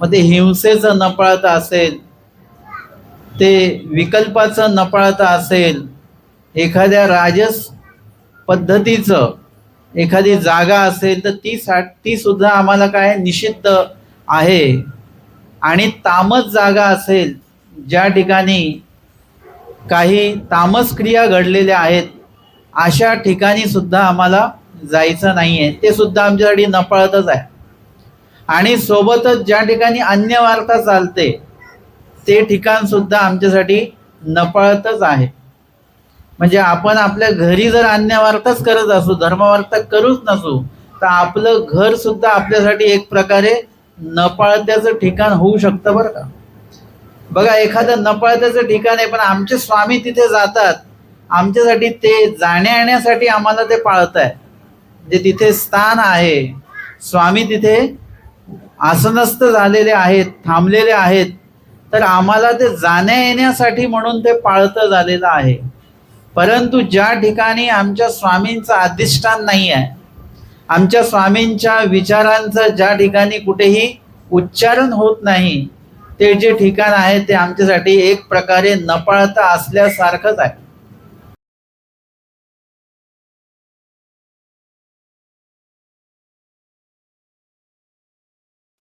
मग ते हिंसेचं न असेल ते विकल्पाचं न असेल एखाद्या राजस पद्धतीचं एखादी जागा असेल तर ती सा ती सुद्धा आम्हाला काय निषिद्ध आहे. आणि तामस जागा असेल ज्या ठिकाणी काही तामस क्रिया घडलेल्या आहेत अशा ठिकाणी सुद्धा आम्हाला जायचं नाही आहे ते सुद्धा आमच्यासाठी नपळतच आहे. आणि सोबतच ज्या ठिकाणी अन्य वार्ता चालते ते ठिकाण सुद्धा आमच्यासाठी नपळतच आहे. म्हणजे आपण आपल्या घरी जर अन्य वार्ताच करत असू धर्मवार्ता करूच नसू तर आपलं घर सुद्धा आपल्यासाठी एक प्रकारे नपाळत्याचं ठिकाण होऊ शकतं बरं का? बघा एखादं नपाळत्याचं ठिकाण आहे पण आमचे स्वामी तिथे जातात. आमच्यासाठी ते जाण्या येण्यासाठी आम्हाला ते पाळत आहे जे म्हणजे तिथे स्थान आहे. स्वामी तिथे आसनस्थ झालेले आहेत थांबलेले आहेत तर आम्हाला ते जाण्या येण्यासाठी म्हणून ते पाळतं झालेलं आहे. परंतु ज्या ठिकाणी आमच्या स्वामींचं अधिष्ठान नाही आहे आमच्या स्वामींच्या विचारांचं ज्या ठिकाणी कुठेही उच्चारण होत नाही ते जे ठिकाण आहे ते आमच्यासाठी एक प्रकारे नपाळता असल्यासारखंच आहे.